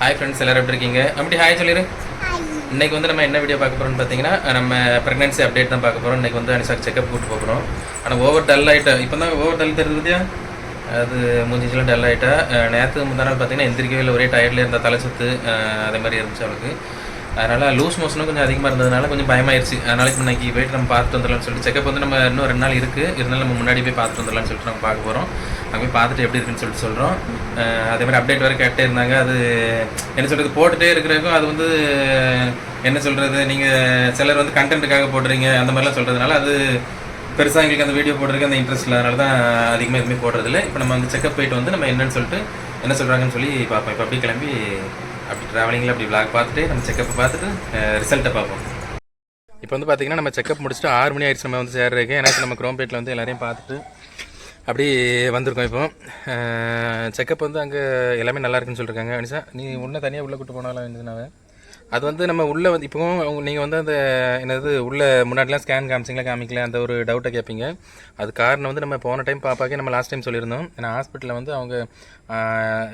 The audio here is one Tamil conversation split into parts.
ஹாய் ஃப்ரெண்ட்ஸ் எல்லாரும் எப்படி இருக்கீங்க? அப்படி ஹாய் சொல்லிடு இன்னைக்கு வந்து நம்ம என்ன வீடியோ பார்க்க போறோம்னு பார்த்தீங்கன்னா நம்ம ப்ரெக்னன்சி அப்டேட் தான் பார்க்க போகிறோம் இன்னைக்கு வந்து அனிசாக்கு செக்அப் கூட்டு போகிறோம் ஆனால் ஓவர் டல் ஆகிட்டா இப்போ தான் ஓவர் டல் தெரியுது பார்த்தியா அது மூஞ்சிச்செல்லாம் டல் ஆகிட்டா நேற்று முந்தா நாள் பார்த்தீங்கன்னா எந்திரிக்கவே இல்லை. ஒரே டயர்டில் இருந்த தலை சுத்து அஹ், அதே மாதிரி இருந்துச்சு அவளுக்கு. அதனால் லூஸ் மோஷனும் கொஞ்சம் அதிகமாக இருந்ததுனால கொஞ்சம் பயமாயிருச்சு. அதனால இப்போ இன்னைக்கு போயிட்டு நம்ம பார்த்துட்டு வந்துடலாம்னு சொல்லிட்டு செக்கப் வந்து நம்ம இன்னும் ரெண்டு நாள் இருக்குது இருந்தாலும் நம்ம முன்னாடி போய் பார்த்துட்டு வந்துடலாம்னு சொல்லிட்டு நம்ம பார்க்க போகிறோம் அங்கே போய் பார்த்துட்டு எப்படி இருக்குன்னு சொல்லிட்டு சொல்கிறோம் அதே மாதிரி அப்டேட் வேறு கேட்டே இருந்தாங்க. அது என்ன சொல்கிறது போட்டுகிட்டே இருக்கிறக்கும் அது வந்து என்ன சொல்கிறது நீங்கள் சிலர் வந்து கண்டென்ட்டுக்காக போடுறீங்க அந்த மாதிரிலாம் சொல்கிறதுனால அது பெருசாக எங்களுக்கு அந்த வீடியோ போடுறதுக்கு அந்த இன்ட்ரெஸ்ட் இல்லாதனால தான் அதிகமாக எதுவுமே போடுறதில்ல. இப்போ நம்ம வந்து செக்கப் போயிட்டு வந்து நம்ம என்னன்னு சொல்லிட்டு என்ன சொல்கிறாங்கன்னு சொல்லி பார்ப்போம். இப்போ அப்படியே கிளம்பி அப்படி ட்ராவலிங்கில் அப்படி விளாக் பார்த்துட்டு நம்ம செக்கப்பை பார்த்துட்டு ரிசல்ட்டை பார்ப்போம். இப்போ வந்து பார்த்தீங்கன்னா நம்ம செக்கப் முடிச்சுட்டு ஆறு மணி ஆயிடுச்சு நம்ம வந்து சேர்றதுக்கு ஏன்னா நம்ம குரோம்பேட்டில் வந்து எல்லாரையும் பார்த்துட்டு அப்படி வந்திருக்கோம் இப்போ. செக்கப் வந்து அங்கே எல்லாமே நல்லா இருக்குன்னு சொல்லியிருக்காங்க அனிஷா நீ உன்னை தனியாக உள்ளே கூட்டு போனாலும் இருந்துனாவே அது வந்து நம்ம உள்ளே வந்து இப்போவும் நீங்கள் வந்து அந்த என்னது உள்ளே முன்னாடிலாம் ஸ்கேன் காமிச்சிங்களா காமிக்கல அந்த ஒரு டவுட்டை கேட்பீங்க அது காரணம் வந்து நம்ம போன டைம் பாப்பாக்கே நம்ம லாஸ்ட் டைம் சொல்லியிருந்தோம். ஏன்னா ஹாஸ்பிட்டலில் வந்து அவங்க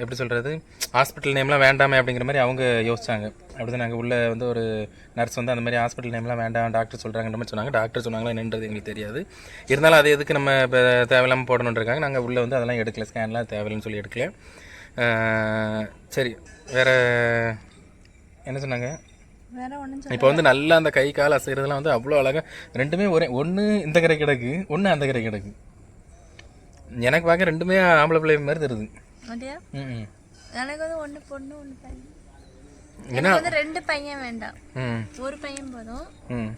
எப்படி சொல்கிறது ஹாஸ்பிட்டல் நேம்லாம் வேண்டாமே அப்படிங்கிற மாதிரி அவங்க யோசிச்சாங்க. அப்படி நாங்கள் உள்ளே வந்து ஒரு நர்ஸ் வந்து அந்த மாதிரி ஹாஸ்பிட்டல் நேம்லாம் வேண்டாம் டாக்டர் சொல்கிறாங்கன்ற மாதிரி சொன்னாங்க. டாக்டர் சொன்னாங்களா என்னன்றது எங்களுக்கு தெரியாது. இருந்தாலும் அது எதுக்கு நம்ம இப்போ தேவையில்லாமல் போடணுன்றிருக்காங்க நாங்கள் உள்ளே வந்து அதெல்லாம் எடுக்கல. ஸ்கேன்லாம் தேவையில்லைன்னு சொல்லி எடுக்கல. சரி வேறு என்ன சொன்னாங்க? இப்போ வந்து நல்லா அந்த கை கால் அசைகிறதுலாம் வந்து அவ்வளோ அழகா ரெண்டுமே ஒரே ஒன்று இந்த கரை கிடக்கு ஒன்று அந்த கரை கிடக்கு. எனக்கு பார்க்க ரெண்டுமே ஆம்பளை பிள்ளை மாதிரி தருது எனக்கு வந்து ஒன்று பொண்ணு ஒன்று பையன். ஏன்னா எனக்கு வந்து ரெண்டு பையன் வேண்டாம். ஒரு பையன் போதும்.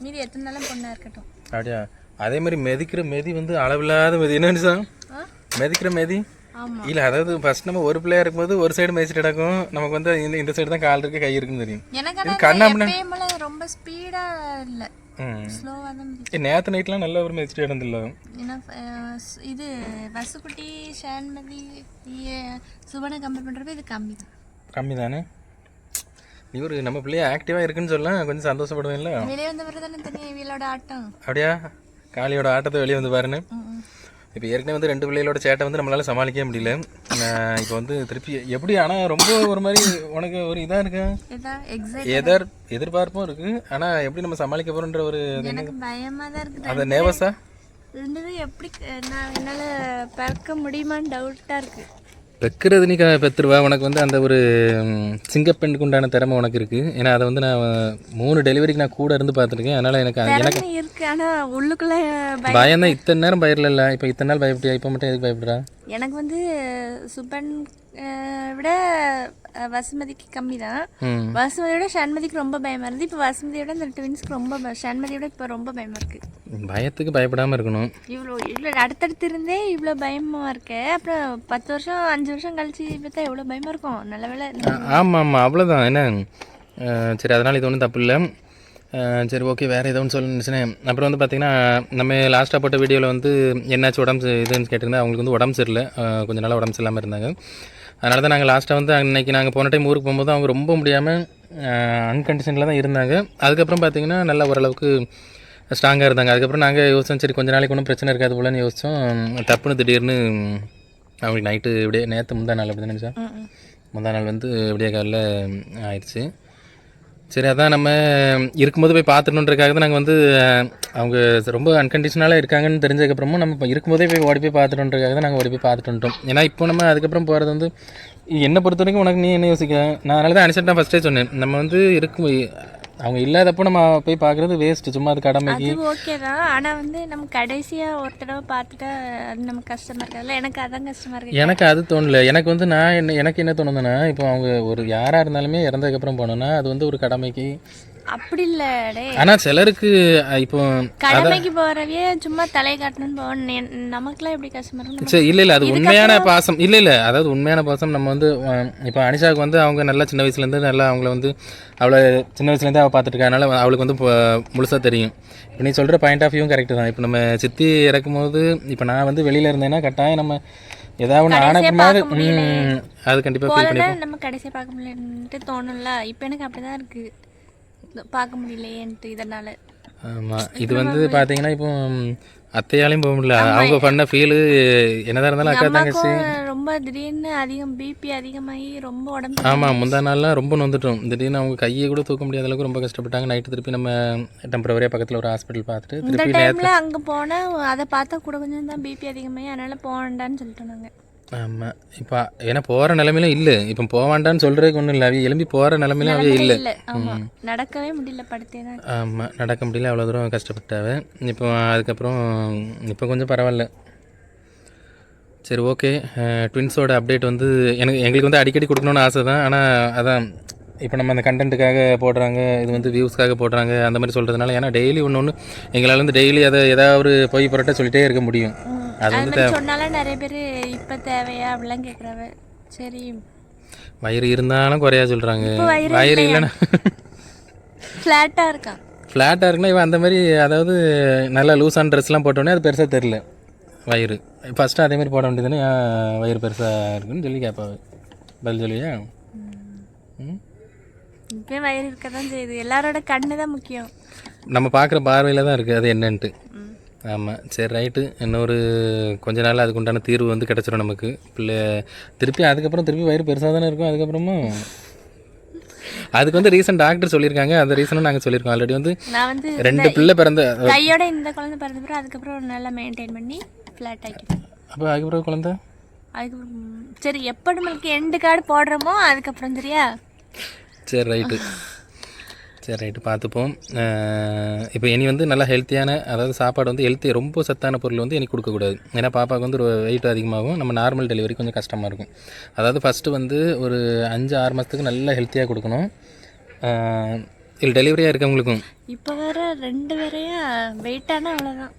மீதி எத்தனை நாளும் பொண்ணா இருக்கட்டும். அப்படியா? அதே மாதிரி மெதிக்கிற மெதி வந்து அளவில்லாத மெதி. என்ன ஆ? மெதிக்கிற மெதி? இல்லை அதாவது ஃபர்ஸ்ட் நம்ம ஒரு பிள்ளையா இருக்கும்போது ஒரு சைடு மேய்ச்சிட்டு கிடக்கும் நமக்கு வந்து இந்த இந்த சைடு தான் கால் இருக்கு கை இருக்குன்னு தெரியும். எனக்கு போல ரொம்ப ஸ்பீடா இல்ல. நேத்து நைட்லாம் நல்ல ஒரு மேய்ச்சிட்டு ஸ்- இது வசுக்குட்டி ஷான்மதி சுவனை கம்பேர் பண்றப்ப இது கம்மி தான். கம்மி தானே இவர் நம்ம பிள்ளைய ஆக்டிவாக இருக்குன்னு சொல்ல கொஞ்சம் சந்தோஷப்படுவேன்ல. வெளியே வந்த பிறகு தானே தெரியும் இவளோட ஆட்டம். அப்படியா? காளியோட ஆட்டத்தை வெளியே வந்து பாருன்னு. இப்போ ஏற்கனவே வந்து ரெண்டு பிள்ளைகளோட சேட்டை வந்து நம்மளால சமாளிக்கவே முடியல. இப்போ வந்து திருப்பி எப்படி ஆனால் ரொம்ப ஒரு மாதிரி உனக்கு ஒரு இதாக இருக்கு? எதிர் எதிர்பார்ப்பும் இருக்கு. ஆனால் எப்படி நம்ம சமாளிக்க போறோன்ற ஒரு இருக்குது அந்த நேவஸா ரெண்டு பேரும் எப்படி நான் என்னால பறக்க முடியுமான்னு டவுட்டா இருக்கு. வைக்கிறது நீ பெத்துருவா உனக்கு வந்து அந்த ஒரு சிங்கப்பெண்ணுக்கு உண்டான திறமை உனக்கு இருக்கு. ஏன்னா அதை வந்து நான் மூணு டெலிவரிக்கு நான் கூட இருந்து பார்த்துருக்கேன். அதனால எனக்கு எனக்கு இருக்கு. உள்ளுக்குள்ள பய- பயம் தான் இத்தனை நேரம் பயப்படல இப்போ இத்தனை நாள் பயப்படியா இப்போ மட்டும் எதுக்கு பயப்படுறா? எனக்கு வந்து சுபன் விட வசுமதிக்கு கம்மி தான் வசுமதியோட ஷண்மதிக்கு ரொம்ப பயமா இருந்து இப்போ வசுமதியோட இந்த ட்வின்ஸ்க்கு ரொம்ப ஷண்மதியோட இப்போ ரொம்ப பயமா இருக்கு. பயத்துக்கு பயப்படாமல் இருக்கணும். இவ்வளோ இவ்வளோ அடுத்தடுத்து இருந்தே இவ்வளோ பயமா இருக்கு. அப்புறம் பத்து வருஷம் அஞ்சு வருஷம் கழிச்சு பார்த்தா எவ்வளோ பயமா இருக்கும்? நல்ல வேலை ஆமாம் ஆமாம் அவ்வளோதான் என்ன? சரி அதனால் இது ஒன்றும் தப்பு இல்லை. சரி ஓகே வேறு ஏதோ ஒன்று சொல்லுச்சுனே அப்புறம் வந்து பார்த்திங்கன்னா நம்ம லாஸ்ட்டாக போட்ட வீடியோவில் வந்து என்னாச்சு உடம்பு இதுன்னு கேட்டிருந்தா அவங்களுக்கு வந்து உடம்பு சரியில்லை. அஹ் கொஞ்ச நாளாக உடம்பு சரியில்லாமல் இருந்தாங்க. அதனால தான் நாங்கள் லாஸ்ட்டாக வந்து அன்னைக்கு நாங்கள் போன டைம் ஊருக்கு போகும்போது அவங்க ரொம்ப முடியாமல் அன்கண்டிஷனில் தான் இருந்தாங்க. அதுக்கப்புறம் பார்த்திங்கன்னா நல்லா ஓரளவுக்கு ஸ்ட்ராங்காக இருந்தாங்க. அதுக்கப்புறம் நாங்கள் யோசிச்சோம் சரி கொஞ்ச நாளைக்கு ஒன்றும் பிரச்சனை இருக்காது போலன்னு யோசித்தோம் டப்புன்னு திடீர்னு அவங்களுக்கு நைட்டு இப்படியே நேற்று முந்தா நாள் அப்படி தானே முந்தா நாள் வந்து விடிய காலில் ஆயிடுச்சு. சரி அதான் நம்ம இருக்கும்போது போய் பார்த்துணுன்றக்காக தான் நாங்கள் வந்து அவங்க ரொம்ப அன்கண்டிஷனலாக இருக்காங்கன்னு தெரிஞ்சதுக்கப்புறமும் நம்ம இப்போ இருக்கும்போதே போய் ஓடி போய் பார்த்துட்டுன்றக்காக தான் நாங்கள் ஓடி போய் பார்த்துட்டு ஏன்னா இப்போ நம்ம அதுக்கப்புறம் போகிறது வந்து என்னை பொறுத்த வரைக்கும் உனக்கு நீ என்ன யோசிக்க நான் அதனால தான் அனுசரிட்டு ஃபஸ்ட்டே சொன்னேன். நம்ம வந்து இருக்கும் அவங்க இல்லாதப்போ நம்ம போய் பார்க்குறது வேஸ்ட்டு சும்மா அது கடமைக்கு. அது ஓகே தான். ஆனா வந்து நம்ம கடைசியா ஒரு தடவை பார்த்துட்டா அது நமக்கு கஷ்டமா இருக்காதுல்ல எனக்கு அதான் கஷ்டமா இருக்கு எனக்கு அது தோணல. எனக்கு வந்து நான் என்ன எனக்கு என்ன தோணுதுன்னா இப்போ அவங்க ஒரு யாராக இருந்தாலுமே இறந்ததுக்கப்புறம் போனோன்னா அது வந்து ஒரு கடமைக்கு. அப்படி இல்ல டே ஆனால் சிலருக்கு இப்போ கடமைக்கு போறவே சும்மா தலை காட்டணும்னு போவோம். நெ- நமக்கெல்லாம் எப்படி கஷ்டமா இருக்கும்? சரி இல்லை இல்லை அது உண்மையான பாசம். இல்லை இல்லை அதாவது உண்மையான பாசம் நம்ம வந்து இப்போ அனிஷாவுக்கு வந்து அவங்க நல்லா சின்ன வயசுலேருந்து நல்லா அவங்கள வந்து அவளை சின்ன வயசுலேருந்தே அவள் பார்த்துட்டு இருக்கனால அவளுக்கு வந்து முழுசாக தெரியும். இப்போ நீ சொல்கிற பாயிண்ட் ஆஃப் வியூவும் கரெக்டு தான். இப்போ நம்ம சித்தி இறக்கும்போது இப்போ நான் வந்து வெளியில் இருந்தேன்னா கட்டாயம் நம்ம ஏதாவது ஆனக்கு மாதிரி அது கண்டிப்பாக ஃபீல் பண்ணி நம்ம கடைசியா பார்க்க முடியலன்ட்டு தோணும்ல. இப்போ எனக்கு அப்படிதான் இருக்கு. பார்க்க முடியலையேன்ட்டு இதனால. ஆமாம் இது வந்து பார்த்தீங்கன்னா இப்போ அத்தையாலையும் போக முடியல. அவங்க பண்ண ஃபீலு என்னதான் இருந்தாலும் அக்கா தங்கச்சி. ரொம்ப திடீர்னு அதிகம் பிபி அதிகமாகி ரொம்ப உடம்பு ஆமாம் முந்தா நாள்லாம் ரொம்ப நொந்துட்டோம். திடீர்னு அவங்க கையை கூட தூக்க முடியாத அளவுக்கு ரொம்ப கஷ்டப்பட்டாங்க. நைட்டு திருப்பி நம்ம டெம்பரவரியாக பக்கத்தில் ஒரு ஹாஸ்பிட்டல் பார்த்துட்டு திருப்பி டைம்ல அங்க போனா அதை பார்த்தா கூட கொஞ்சம் தான் பிபி அதிகமாகி அதனால போகண்டான்னு சொல்லிட்டு நாங்க. ஆமாம் இப்போ ஏன்னா போகிற நிலமையில இல்லை. இப்போ போவாண்டான்னு சொல்கிறதுக்கு ஒன்றும் இல்லை. அவங்க எலும்பி போகிற நிலமையில அவங்க இல்லை. நடக்கவே முடியல படுத்தே தான் ஆமாம் நடக்க முடியல. அவ்வளோ தூரம் கஷ்டப்பட்டாவ. இப்போ அதுக்கப்புறம் இப்போ கொஞ்சம் பரவாயில்ல. சரி ஓகே ட்வின்ஸோட அப்டேட் வந்து எனக்கு எங்களுக்கு வந்து அடிக்கடி கொடுக்கணும்னு ஆசை தான். ஆனால் அதான் இப்போ நம்ம அந்த கண்டென்ட்டுக்காக போடுறாங்க இது வந்து வியூஸ்க்காக போடுறாங்க அந்த மாதிரி சொல்கிறதுனால ஏன்னா டெய்லி ஒன்று ஒன்று எங்களால் வந்து டெய்லி அதை ஏதாவது ஒரு பொய் புரட்ட சொல்லிட்டே இருக்க முடியும். அது வந்து சொன்னாலும் நிறைய பேர் இப்ப தேவையா அப்படிலாம் கேக்குறாவ. சரி. வயிறு இருந்தாலும் குறையா சொல்கிறாங்க வயிறு இல்லைன்னா ஃப்ளாட்டா இருக்கான் ஃப்ளாட்டாக இருக்குன்னா இவன் அந்த மாதிரி அதாவது நல்லா லூஸான ட்ரெஸ்லாம் போட்டோடனே அது பெருசாக தெரில வயிறு. ஃபஸ்ட்டு அதே மாதிரி போட வேண்டியதுன்னு வயிறு பெருசாக இருக்குன்னு சொல்லி கேட்பாவு பதில் சொல்லியா? ம். இப்பயும் வயிறு இருக்க தான் செய்யுது. எல்லாரோட கண்ணு தான் முக்கியம். நம்ம பார்க்குற பார்வையில் தான் இருக்குது அது என்னன்ட்டு. ஆமாம் சரி ரைட்டு இன்னொரு கொஞ்ச நாள் அதுக்கு உண்டான தீர்வு வந்து கிடச்சிரும் நமக்கு. பிள்ளை திருப்பி அதுக்கப்புறம் திருப்பி வயிறு பெருசாக தானே இருக்கும் அதுக்கப்புறமும் அதுக்கு வந்து ரீசன் டாக்டர் சொல்லியிருக்காங்க. அந்த ரீசனும் நாங்கள் சொல்லியிருக்கோம். ஆல்ரெடி வந்து நான் வந்து ரெண்டு பிள்ளை பிறந்த கையோட இந்த குழந்தை பிறந்த பிறகு அதுக்கப்புறம் நல்லா மெயின்டைன் பண்ணி ஃப்ளாட் ஆக்கிட்டேன் அப்போ அதுக்கப்புறம் குழந்தை? அதுக்கப்புறம் சரி எப்போ நம்மளுக்கு எண்டு கார்டு போடுறோமோ அதுக்கப்புறம் சரியா? சரி ரைட்டு சரி ரைட்டு பார்த்துப்போம். இப்போ இனி வந்து நல்லா ஹெல்த்தியான அதாவது சாப்பாடு வந்து ஹெல்த்தி ரொம்ப சத்தான பொருள் வந்து இனி கொடுக்கக்கூடாது ஏன்னா பாப்பாவுக்கு வந்து வெயிட் அதிகமாகும். நம்ம நார்மல் டெலிவரி கொஞ்சம் கஷ்டமாக இருக்கும். அதாவது ஃபஸ்ட்டு வந்து ஒரு அஞ்சு ஆறு மாதத்துக்கு நல்லா ஹெல்த்தியாக கொடுக்கணும். இல்லை டெலிவரியாக இருக்கவங்களுக்கும். இப்போ வேற ரெண்டு பேரையா வெயிட்டானா அவ்வளோதான்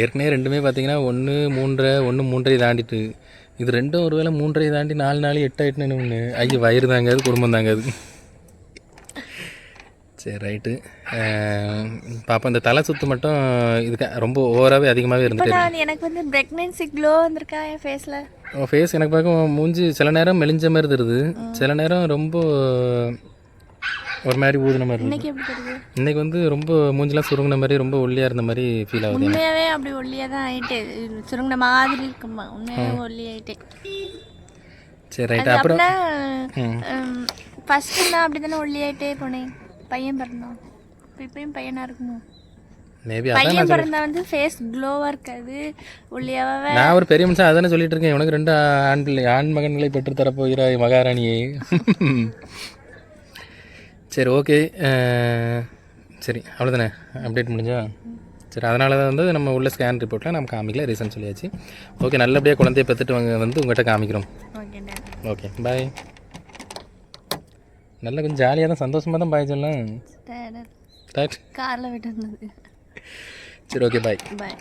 ஏற்கனவே ரெண்டுமே பார்த்தீங்கன்னா ஒன்று மூன்றரை ஒன்று மூன்றரை தாண்டிட்டு. இது ரெண்டும் ஒருவேளை மூன்றரை தாண்டி நாலு நாள் எட்டு எட்டுன்னு ஒன்று ஐயோ வயிறு தாங்காது குடும்பம் தாங்காது. சரி ரைட்டு பாப்பா இந்த தலை சுத்து மட்டும் இதுக்கு ரொம்ப ஓவராகவே அதிகமாகவே இருந்துட்டு நான் எனக்கு வந்து ப்ரெக்னென்சி க்ளோ வந்திருக்கா என் ஃபேஸில் ஃபேஸ் எனக்கு பார்க்க மூஞ்சி சில நேரம் மெலிஞ்ச மாதிரி தருது சில நேரம் ரொம்ப ஒரு மாதிரி ஊதுன மாதிரி இன்னைக்கு எப்படி தெரியுது? இன்னைக்கு வந்து ரொம்ப மூஞ்சிலாம் சுருங்கின மாதிரி ரொம்ப ஒல்லியாக இருந்த மாதிரி ஃபீல் ஆகுது உண்மையாகவே அப்படி ஒல்லியாக தான் ஆயிட்டு. சுருங்கின மாதிரி இருக்குமா? உண்மையாகவே ஒல்லி ஆயிட்டேன் சரி ரைட்டு அப்புறம் ஃபஸ்ட்டு நான் அப்படி தானே ஒல்லி ஆயிட்டே போனேன். பையன் பிறந்தான். இப்போ இப்பயும் பையனாக இருக்குமோ மேபி அதான் பையன் பிறந்தா வந்து ஃபேஸ் க்ளோவாக இருக்காது. ஒல்லியாவே நான் ஒரு பெரிய மனுஷன் அதானே சொல்லிட்டு இருக்கேன். உனக்கு ரெண்டு ஆண் பிள்ளை ஆண் மகன்களை பெற்று தரப்போகிறாய் மகாராணியே. சரி ஓகே சரி அவ்வளோதானே அப்டேட் முடிஞ்சா? சரி அதனால தான் வந்து நம்ம உள்ள ஸ்கேன் ரிப்போர்ட்டில் நம்ம காமிக்கல ரீசன் சொல்லியாச்சு. ஓகே நல்லபடியாக குழந்தைய பெற்றுட்டு வந்து உங்கள்கிட்ட காமிக்கிறோம். ஓகே ஓகே பாய் நல்லா கொஞ்சம் ஜாலியாக தான் சந்தோஷமாக தான் பாய் சொல்லலாம். காரில் விட்டு வந்தது. சரி ஓகே பாய் பாய்